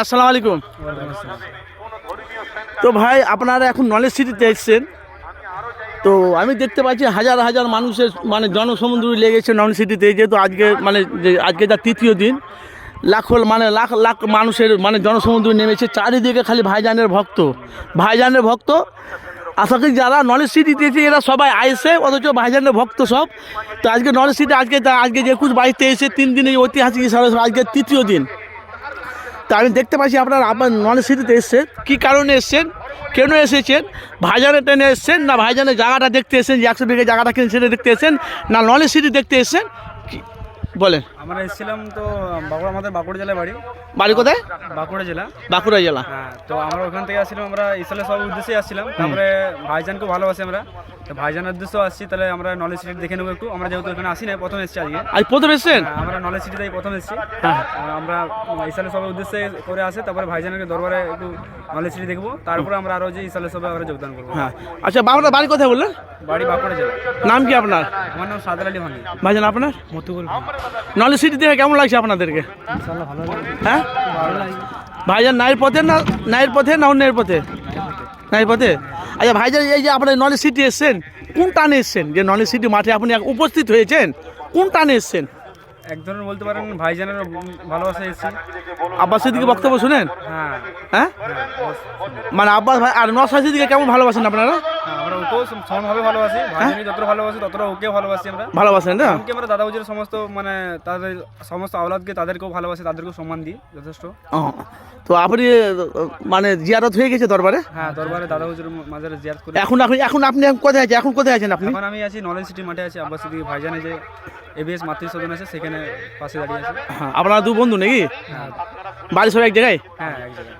আসসালামু আলাইকুম। তো ভাই, আপনারা এখন নলেজ সিটিতে এসছেন। তো আমি দেখতে পাচ্ছি হাজার হাজার মানুষের মানে জনসমুদ্র লেগেছে নলেজ সিটিতে যেহেতু আজকে মানে যে আজকে যা তৃতীয় দিন, লাখো মানে লাখ লাখ মানুষের মানে জনসমুদ্র নেমেছে, চারিদিকে খালি ভাইজানের ভক্ত। ভাইজানের ভক্ত, আশা করি যারা নলেজ সিটিতে এসে, এরা সবাই আইসে অথচ ভাইজানের ভক্ত সব। তো আজকে নলেজ সিটি, আজকে আজকে যে একুশ বাইশ তেইশে তিন দিন এই ঐতিহাসিক আজকে তৃতীয় দিন। তা আমি দেখতে পাচ্ছি আপনার আপনার নন সিটিতে এসছেন। কী কারণে এসছেন? কেন এসেছেন? ভাইজানের ট্রেনে এসছেন? না ভাইজানের জায়গাটা দেখতে এসেছেন? যে একশো বিঘে জায়গাটা কিনে সেটা দেখতে এসেছেন? না নন সিটি দেখতে এসছেন? কী বলেন। আমরা এসেছিলাম তো বাঁকুড়া আমাদের বাঁকুড়া জেলায় বাড়ি। বাড়ি কোথায়? বাঁকুড়া জেলা। বাঁকুড়া জেলা। হ্যাঁ তো আমরা ওখান থেকে আসছিলাম আমরা ইসলামের সব উদ্দেশ্যে আসছিলাম। তারপরে ভাইজানকে ভালোবাসি আমরা। তো ভাইজানের উদ্দেশ্য আসছি তাহলে আমরা নলেজ সিটি দেখে নেব একটু। আমরা যেহেতু এখানে আসি না প্রথম এসেছি আজকে। আজ প্রথম এসছেন? হ্যাঁ, আমরা নলেজ সিটিতেই প্রথম এসেছি। হ্যাঁ। আমরা ইসলামের সবের উদ্দেশ্যে করে আসে তারপরে ভাইজানের দরবারে একটু নলেজ সিটি দেখব। তারপরে আমরা আরও যে ইসলামের সবে আমরা যোগদান করব। হ্যাঁ আচ্ছা বাংলার বাড়ি কোথায় বললেন? বাড়ি বাঁকুড়া জেলা। নাম কি আপনার? আমার নাম সাদার আলী ভাঙ্গি ভাইজান আপনার? মতুকুল নলেজ সিটি দেখে কেমন লাগছে আপনাদেরকে? হ্যাঁ? ভাইজান নাইয়ের পথে না নাইয়ের পথে না অন্যের পথে? নাইয়ের পথে? আচ্ছা ভাইজান এই যে আপনার নলেজ সিটি এসছেন কোন টানে এসছেন? যে নলেজ সিটি মাঠে আপনি উপস্থিত হয়েছেন কোন টানে এসছেন? এক ধরনের বলতে পারেন ভাইজানের ভালোবাসা এসেছি। আব্বাস সিদ্দিকে বক্তব্য শুনেন? হ্যাঁ। হ্যাঁ? মানে আব্বাস ভাই আর নশা সিদ্দিকে কেমন ভালোবাসেন আপনারা? আমরা ওকেও সম- সমানভাবে ভালোবাসি ভাইজানি যতটা ভালোবাসি ততটা ওকে ভালোবাসি আমরা। ভালোবাসেন না? এমনকি আমরা দাদা বুঝির সমস্ত মানে তাদের সমস্ত আওলাদকে তাদেরকেও ভালোবাসি তাদেরকেও সম্মান দিই যথেষ্ট। তো আপনি মানে জিয়ারত হয়ে গেছে দরবারে? হ্যাঁ দরবারে দাদা বুঝির মাঝারে জিয়াদ করি এখন আপনি এখন আপনি কোথায় আছেন? এখন কোথায় আছেন আপনি? এখন আমি আছি নলেজ সিটি মাঠে আছি আব্বাস সিদ্দিকি ভাইজানে যে এবিএস মাতৃ সদন আছে সেখানে পাশে দাঁড়িয়ে আছি। হ্যাঁ আপনারা দু বন্ধু নাকি? হ্যাঁ। বাড়ি সব এক জায়গায়? হ্যাঁ এক জায়গায়।